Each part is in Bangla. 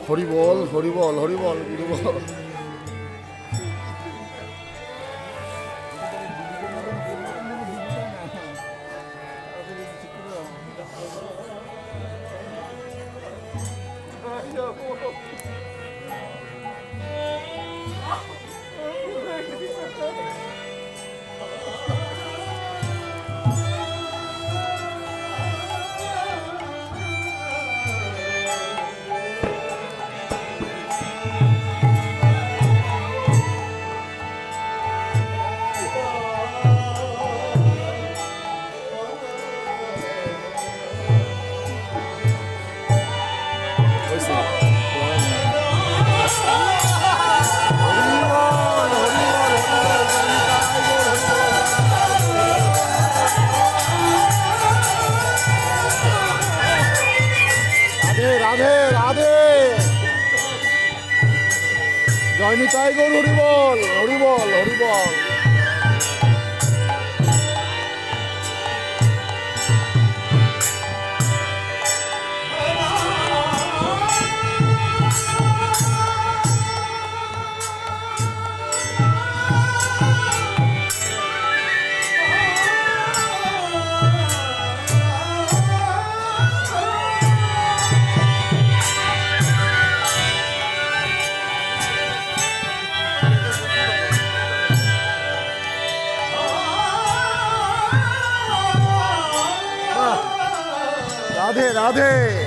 হরি বল হরি বল জয়নি তাই গরু হরিবল হরিবল হরি 答对答对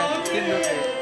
Yeah, good looking.